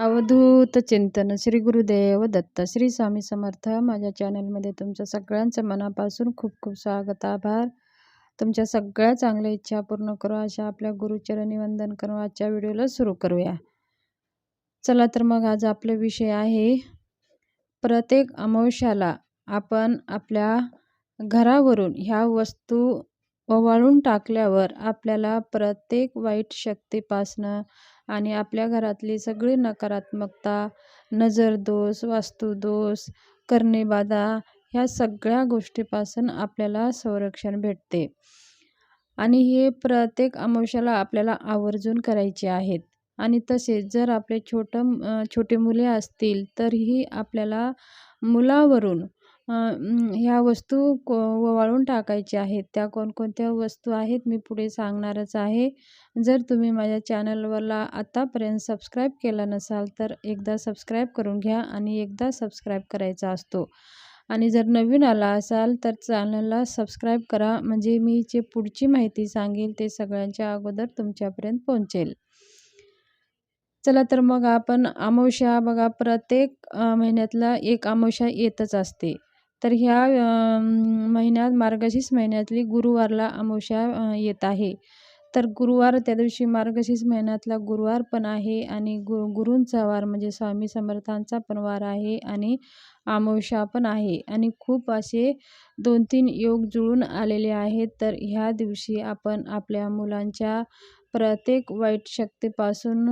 अवधूत चिंतन श्री गुरुदेव दत्त श्री स्वामी समर्थ. माझ्या चॅनलमध्ये तुमच्या सगळ्यांचं मनापासून खूप खूप स्वागत आभार. तुमच्या सगळ्या चांगल्या इच्छा पूर्ण करू अशा आपल्या गुरुचरणी वंदन करू. आजच्या व्हिडिओला सुरू करूया. चला तर मग आज आपला विषय आहे प्रत्येक अमावश्याला आपण आपल्या घरावरून ह्या वस्तू ओवाळून टाकल्यावर आपल्याला प्रत्येक वाईट शक्तीपासनं आणि आपल्या घरातली सगळी नकारात्मकता नजरदोष वास्तुदोष करणेबाधा ह्या सगळ्या गोष्टीपासून आपल्याला संरक्षण भेटते. आणि हे प्रत्येक अमावश्याला आपल्याला आवर्जून करायचे आहेत. आणि तसेच जर आपले छोटं छोटे मुले असतील तरीही आपल्याला मुलावरून ह्या वस्तू को ओवाळून टाकायच्या आहेत. त्या कोणकोणत्या वस्तू आहेत मी पुढे सांगणारच आहे. जर तुम्ही माझ्या चॅनलवरला आत्तापर्यंत सबस्क्राईब केला नसाल तर एकदा सबस्क्राईब करून घ्या आणि एकदा सबस्क्राईब करायचा असतो. आणि जर नवीन आला असाल तर चॅनलला सबस्क्राईब करा. म्हणजे मी जे पुढची माहिती सांगेल ते सगळ्यांच्या अगोदर तुमच्यापर्यंत पोहोचेल. चला तर मग आपण अमावस्या बघा प्रत्येक महिन्यातला एक अमावश्या येतच असते. तर ह्या महिन्यात मार्गशीर्ष महिन्यातली गुरुवारला अमावश्या येत आहे. तर गुरुवार त्या दिवशी मार्गशीर्ष महिन्यातला गुरुवार पण आहे आणि गु गुरूंचा वार म्हणजे स्वामी समर्थांचा पण वार आहे आणि आमावश्या पण आहे. आणि खूप असे दोन तीन योग जुळून आलेले आहेत. तर ह्या दिवशी आपण आपल्या मुलांच्या प्रत्येक वाईट शक्तीपासून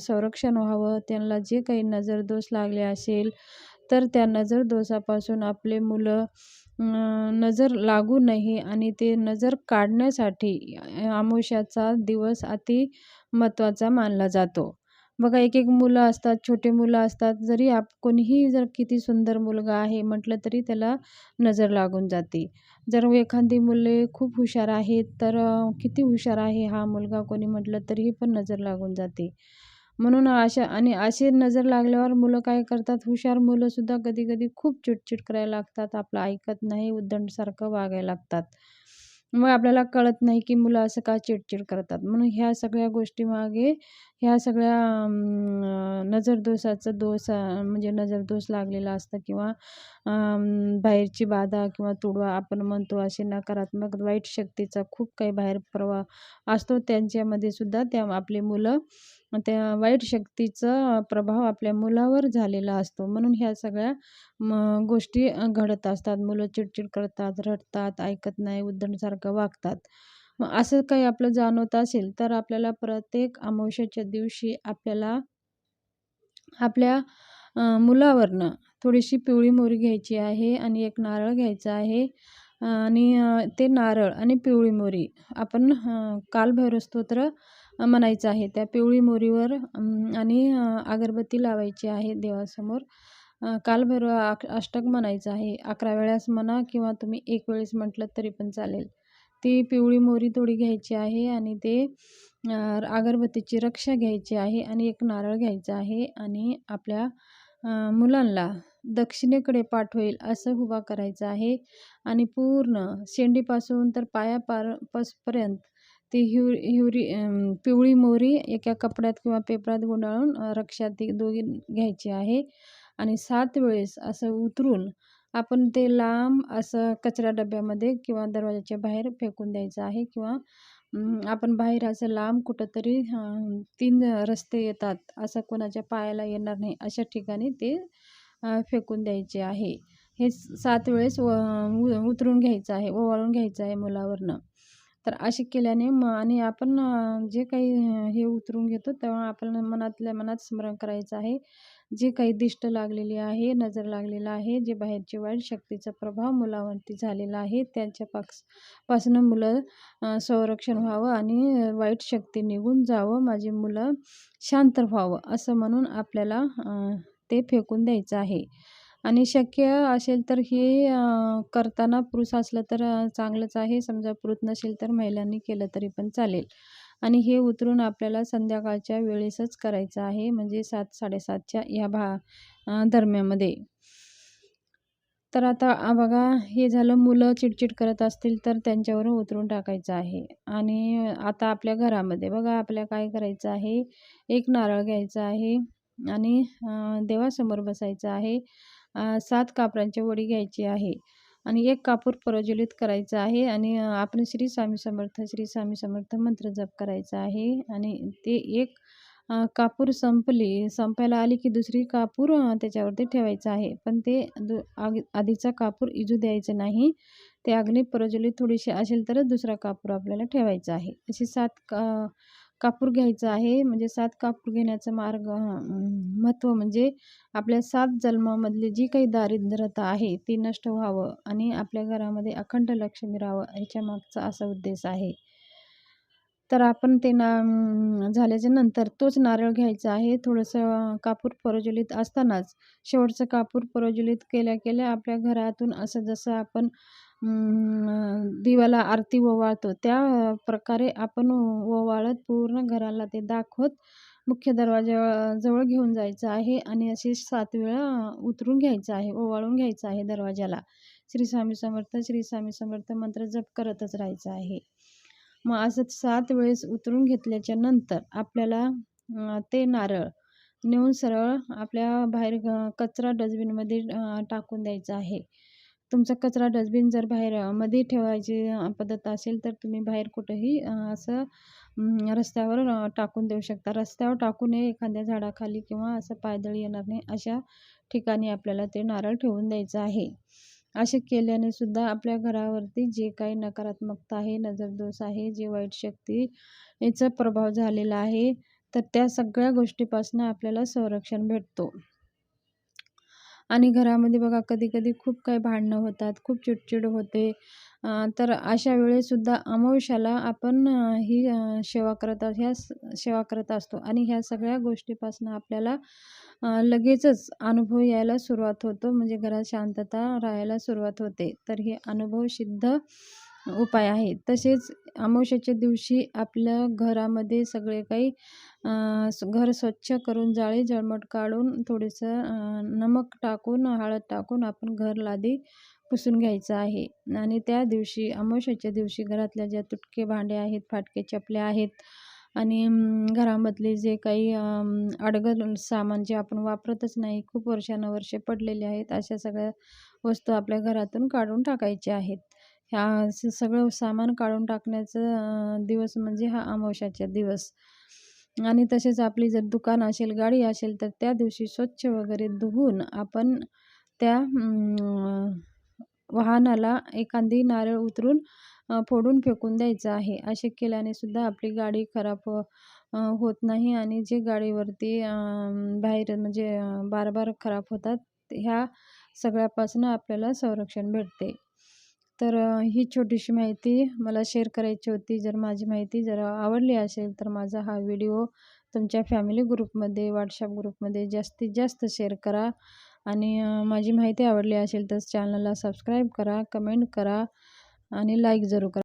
संरक्षण व्हावं त्यांना जे काही नजरदोष लागले असेल तर त्या नजर दोषापासून आपले मुलं नजर लागू नये आणि ते नजर काढण्यासाठी अमावस्याचा दिवस अति महत्त्वाचा मानला जातो. बघा एक एक मुलं असतात छोटे मुलं असतात जरी आप कोणीही जर किती सुंदर मुलगा आहे म्हटलं तरी त्याला नजर लागून जाते. जर एखादी मुले खूप हुशार आहेत तर किती हुशार आहे हा मुलगा कोणी म्हटलं तरीही पण नजर लागून जाते. म्हणून अशा आणि असे नजर लागल्यावर मुलं काय करतात? हुशार मुलंसुद्धा कधी कधी खूप चिडचिड करायला लागतात. आपलं ऐकत नाही उद्दंडसारखं वागायला लागतात. मग आपल्याला कळत नाही की मुलं असं का चिडचिड करतात? म्हणून ह्या सगळ्या गोष्टीमागे ह्या सगळ्या नजरदोषाचं दोष म्हणजे नजरदोष लागलेला असतं किंवा बाहेरची बाधा किंवा तुडवा आपण म्हणतो असे नकारात्मक वाईट शक्तीचा खूप काही बाहेर प्रवाह असतो. त्यांच्यामध्ये सुद्धा त्या आपली मुलं त्या वाईट शक्तीचा प्रभाव आपल्या मुलावर झालेला असतो. म्हणून ह्या सगळ्या म गोष्टी घडत असतात. मुलं चिडचिड करतात रडतात ऐकत नाही उद्धणसारखं वागतात. मग असं काही आपलं जाणवत असेल तर आपल्याला प्रत्येक अमावश्याच्या दिवशी आपल्याला आपल्या मुलावरनं थोडीशी पिवळी मोरी घ्यायची आहे आणि एक नारळ घ्यायचा आहे. आणि ते नारळ आणि पिवळी मोरी आपण कालभैरव स्तोत्र म्हणायचं आहे. त्या पिवळी मोरीवर आणि अगरबत्ती लावायची आहे देवासमोर. कालभैरव अष्टक म्हणायचं आहे. अकरा वेळास म्हणा किंवा तुम्ही एक वेळेस म्हटलं तरी पण चालेल. ती पिवळी मोरी थोडी घ्यायची आहे आणि ते अगरबत्तीची रक्षा घ्यायची आहे आणि एक नारळ घ्यायचा आहे आणि आपल्या मुलांना दक्षिणेकडे पाठवेल असं उभा करायचं आहे. आणि पूर्ण शेंडीपासून तर पायापार पसपर्यंत ती हिव हिवरी पिवळी मोहरी एका कपड्यात किंवा पेपरात गुंडाळून रक्षात ती दोघी घ्यायची आहे. आणि सात वेळेस असं उतरून आपण ते लांब असं कचरा डब्यामध्ये किंवा दरवाजाच्या बाहेर फेकून द्यायचं आहे किंवा आपण बाहेर असं लांब कुठंतरी तीन रस्ते येतात असं कोणाच्या पायाला येणार नाही अशा ठिकाणी ते फेकून द्यायचे आहे. हे सात वेळेस व उतरून घ्यायचं आहे ओवाळून घ्यायचं आहे मुलावरनं. तर असे केल्याने म आणि आपण जे काही हे उतरून घेतो तेव्हा आपण मनातल्या मनात स्मरण करायचं आहे. जे काही दिष्ट लागलेली आहे नजर लागलेला आहे जे बाहेरचे वाईट शक्तीचा प्रभाव मुलावरती झालेला आहे त्यांच्या पास पासनं मुलं संरक्षण व्हावं आणि वाईट शक्ती निघून जावं माझी मुलं शांत व्हावं असं म्हणून आपल्याला ते फेकून द्यायचं आहे. आणि शक्य असेल तर हे करताना पुरुष असलं तर चांगलंच आहे. समजा पुरुष नसेल तर महिलांनी केलं तरी पण चालेल. आणि हे उतरून आपल्याला संध्याकाळच्या वेळेसच करायचं आहे. म्हणजे सात साडेसातच्या या भा दरम्यामध्ये तर आता बघा हे झालं मुलं चिडचिड करत असतील तर त्यांच्यावरून उतरून टाकायचं आहे. आणि आता आपल्या घरामध्ये बघा आपल्या काय करायचं आहे? एक नारळ घ्यायचा आहे. आणि देवासमोर बसायचं आहे. सात कापरांचे वडी घ्यायची आहे आणि एक कापूर प्रज्वलित करायचा आहे आणि आपण श्री स्वामी समर्थ श्री स्वामी समर्थ मंत्र जप करायचा आहे आणि ते एक कापूर संपली संपायला आली की दुसरी कापूर त्याच्यावरती ठेवायचं आहे. पण ते दु आग आधीचा कापूर इजू द्यायचं नाही. ते अग्नी प्रज्वलित थोडीशी असेल तरच दुसरा कापूर आपल्याला ठेवायचा आहे. असे सात का कापूर घ्यायचं आहे. म्हणजे सात कापूर घेण्याचा मार्ग महत्त्व म्हणजे आपल्या सात जन्मामधली जी काही दारिद्र्यता आहे ती नष्ट व्हावं आणि आपल्या घरामध्ये अखंड लक्ष्मी राहावं ह्याच्या मागचा असा उद्देश आहे. तर आपण ते ना झाल्याच्यानंतर तोच नारळ घ्यायचा आहे. थोडंसं कापूर प्रज्वलित असतानाच शेवटचं कापूर प्रज्वलित केल्या केल्या आपल्या घरातून असं जसं आपण दिवाला आरती ओवाळतो. त्या प्रकारे आपण ओवाळत पूर्ण घराला ते दाखवत मुख्य दरवाजा जवळ घेऊन जायचं आहे आणि असे सात वेळा उतरून घ्यायचं आहे ओवाळून घ्यायचं आहे दरवाजाला. श्री स्वामी समर्थ श्री स्वामी समर्थ मंत्र जप करतच राहायचं आहे. मग असं सात वेळेस उतरून घेतल्याच्या नंतर आपल्याला ते नारळ नेऊन सरळ आपल्या बाहेर कचरा डस्टबिनमध्ये टाकून द्यायचं आहे. तुमचा कचरा डस्टबिन जर बाहेर मध्ये ठेवायची पद्धत असेल तर तुम्ही बाहेर कुठंही असं रस्त्यावर टाकून देऊ शकता. रस्त्यावर टाकू नये एखाद्या झाडाखाली किंवा असं पायदळी येणार नाही अशा ठिकाणी आपल्याला ते नारळ ठेवून द्यायचं आहे. असे केल्याने सुद्धा आपल्या घरावरती जे काही नकारात्मकता आहे नजरदोष आहे जे वाईट शक्ती याचा प्रभाव झालेला आहे तर त्या सगळ्या गोष्टीपासून आपल्याला संरक्षण भेटतो. आणि घरामध्ये बघा कधी कधी खूप काही भांडणं होतात खूप चिडचिड होते. तर अशा वेळेसुद्धा अमावश्याला आपण ही सेवा करत ह्या सेवा करत असतो. आणि ह्या सगळ्या गोष्टीपासून आपल्याला लगेचच अनुभव यायला सुरुवात होतो. म्हणजे घरात शांतता राहायला सुरुवात होते. तर हे अनुभव सिद्ध उपाय आहे तसेच अमावस्याच्या दिवशी आपल्या घरामध्ये सगळे काही घर स्वच्छ करून जाळी जळमट काढून थोडंसं नमक टाकून हळद टाकून आपण घर लादी पुसून घ्यायचं आहे. आणि त्या दिवशी अमावस्याच्या दिवशी घरातल्या ज्या तुटके भांडे आहेत फाटके चपल्या आहेत आणि घरामधले जे काही अडगल सामान जे आपण वापरतच नाही खूप वर्षानुवर्षे पडलेले आहेत अशा सगळ्या वस्तू आपल्या घरातून काढून टाकायच्या आहेत. ह्या सगळं सामान काढून टाकण्याचं दिवस म्हणजे हा अमावश्याचा दिवस. आणि तसेच आपली जर दुकान असेल गाडी असेल तर त्या दिवशी स्वच्छ वगैरे धुवून आपण त्या वाहनाला एखादी नारळ उतरून फोडून फेकून द्यायचं आहे. असे केल्याने सुद्धा आपली गाडी खराब होत नाही आणि जे गाडीवरती बाहेर म्हणजे बार बार खराब होतात ह्या सगळ्यापासून आपल्याला संरक्षण भेटते. तर ही छोटीशी माहिती मला शेअर करायची होती. जर माझी माहिती जर आवडली असेल तर माझा हा व्हिडिओ तुमच्या फॅमिली ग्रुपमध्ये व्हॉट्सअप ग्रुपमध्ये जास्तीत जास्त शेअर करा. आणि माझी माहिती आवडली असेल तर चॅनलला सबस्क्राईब करा कमेंट करा आणि लाईक जरूर करा.